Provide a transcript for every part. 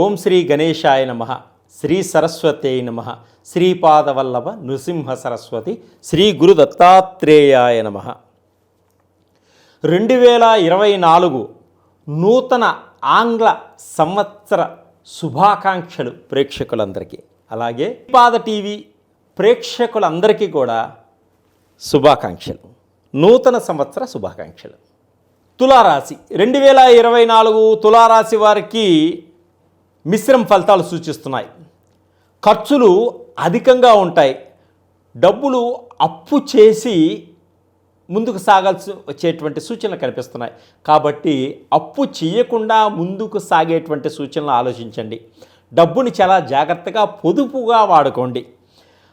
ఓం శ్రీ గణేశాయ నమ శ్రీ సరస్వతే నమ శ్రీపాదవల్లభ నృసింహ సరస్వతి శ్రీ గురు దత్తాత్రేయాయ నమ. రెండు వేల ఇరవై నాలుగు నూతన ఆంగ్ల సంవత్సర శుభాకాంక్షలు ప్రేక్షకులందరికీ. అలాగే పాద టీవీ ప్రేక్షకులందరికీ కూడా శుభాకాంక్షలు నూతన సంవత్సర శుభాకాంక్షలు. తులారాశి రెండు వేల ఇరవై నాలుగు తులారాశి వారికి మిశ్రమ ఫలితాలు సూచిస్తున్నాయి. ఖర్చులు అధికంగా ఉంటాయి. డబ్బులు అప్పు చేసి ముందుకు సాగాల్సి వచ్చేటువంటి సూచనలు కనిపిస్తున్నాయి. కాబట్టి అప్పు చేయకుండా ముందుకు సాగేటువంటి సూచనలు ఆలోచించండి. డబ్బుని చాలా జాగ్రత్తగా పొదుపుగా వాడుకోండి.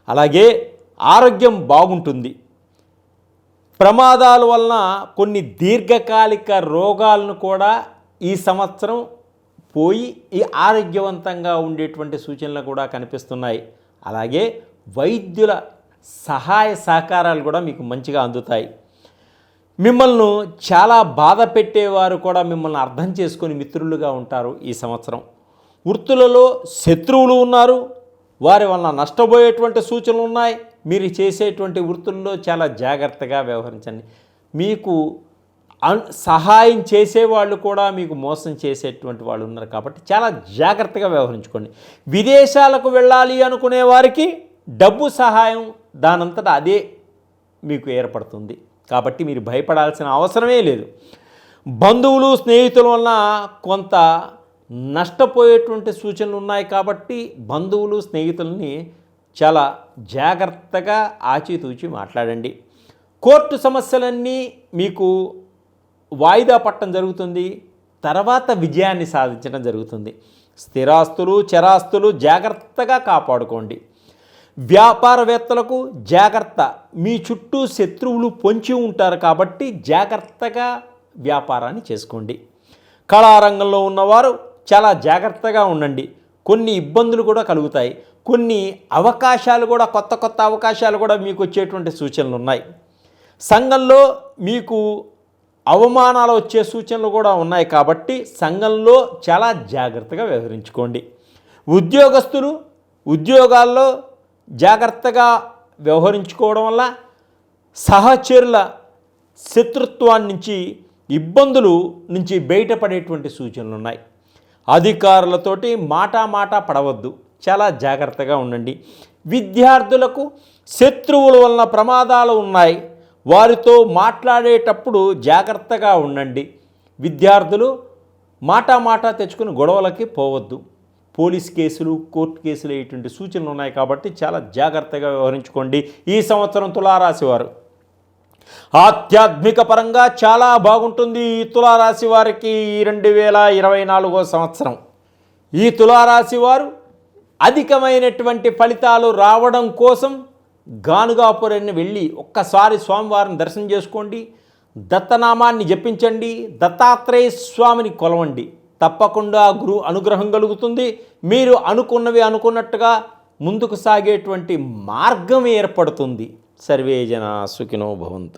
అలాగే ఆరోగ్యం బాగుంటుంది. ప్రమాదాల వలన కొన్ని దీర్ఘకాలిక రోగాలను కూడా ఈ సంవత్సరం పోయి ఈ ఆరోగ్యవంతంగా ఉండేటువంటి సూచనలు కూడా కనిపిస్తున్నాయి. అలాగే వైద్యుల సహాయ సహకారాలు కూడా మీకు మంచిగా అందుతాయి. మిమ్మల్ని చాలా బాధ పెట్టేవారు కూడా మిమ్మల్ని అర్థం చేసుకొని మిత్రులుగా ఉంటారు ఈ సంవత్సరం. వృత్తులలో శత్రువులు ఉన్నారు. వారి వలన నష్టపోయేటువంటి సూచనలు ఉన్నాయి. మీరు చేసేటువంటి వృత్తుల్లో చాలా జాగ్రత్తగా వ్యవహరించండి. మీకు సహాయం చేసేవాళ్ళు కూడా మీకు మోసం చేసేటువంటి వాళ్ళు ఉన్నారు కాబట్టి చాలా జాగ్రత్తగా వ్యవహరించుకోండి. విదేశాలకు వెళ్ళాలి అనుకునే వారికి డబ్బు సహాయం దానంతటా అదే మీకు ఏర్పడుతుంది. కాబట్టి మీరు భయపడాల్సిన అవసరమే లేదు. బంధువులు స్నేహితుల వలన కొంత నష్టపోయేటువంటి సూచనలు ఉన్నాయి కాబట్టి బంధువులు స్నేహితుల్ని చాలా జాగ్రత్తగా ఆచితూచి మాట్లాడండి. కోర్టు సమస్యలన్నీ మీకు వాయిదా పట్టడం జరుగుతుంది. తర్వాత విజయాన్ని సాధించడం జరుగుతుంది. స్థిరాస్తులు చరాస్తులు జాగ్రత్తగా కాపాడుకోండి. వ్యాపారవేత్తలకు జాగ్రత్త. మీ చుట్టూ శత్రువులు పొంచి ఉంటారు కాబట్టి జాగ్రత్తగా వ్యాపారాన్ని చేసుకోండి. కళారంగంలో ఉన్నవారు చాలా జాగ్రత్తగా ఉండండి. కొన్ని ఇబ్బందులు కూడా కలుగుతాయి. కొన్ని అవకాశాలు కూడా కొత్త కొత్త అవకాశాలు కూడా మీకు వచ్చేటువంటి సూచనలు ఉన్నాయి. సంఘంలో మీకు అవమానాలు వచ్చే సూచనలు కూడా ఉన్నాయి కాబట్టి సంఘంలో చాలా జాగ్రత్తగా వ్యవహరించుకోండి. ఉద్యోగస్తులు ఉద్యోగాల్లో జాగ్రత్తగా వ్యవహరించుకోవడం వల్ల సహచరుల శత్రుత్వాన్ని నుంచి ఇబ్బందులు నుంచి బయటపడేటువంటి సూచనలు ఉన్నాయి. అధికారులతోటి మాటా మాట పడవద్దు. చాలా జాగ్రత్తగా ఉండండి. విద్యార్థులకు శత్రువుల వలన ప్రమాదాలు ఉన్నాయి. వారితో మాట్లాడేటప్పుడు జాగ్రత్తగా ఉండండి. విద్యార్థులు మాటా మాట తెచ్చుకుని గొడవలకి పోవద్దు. పోలీస్ కేసులు కోర్టు కేసులు అయ్యేటువంటి సూచనలు ఉన్నాయి కాబట్టి చాలా జాగ్రత్తగా వ్యవహరించుకోండి. ఈ సంవత్సరం తులారాశివారు ఆధ్యాత్మిక పరంగా చాలా బాగుంటుంది ఈ తులారాశి వారికి రెండు వేల ఇరవై నాలుగో సంవత్సరం. ఈ తులారాశి వారు అధికమైనటువంటి ఫలితాలు రావడం కోసం గానుగాపురాన్ని వెళ్ళి ఒక్కసారి స్వామివారిని దర్శనం చేసుకోండి. దత్తనామాన్ని జపించండి. దత్తాత్రేయ స్వామిని కొలవండి. తప్పకుండా గురు అనుగ్రహం కలుగుతుంది. మీరు అనుకున్నవి అనుకున్నట్టుగా ముందుకు సాగేటువంటి మార్గం ఏర్పడుతుంది. సర్వే జన సుఖినో భవంతు.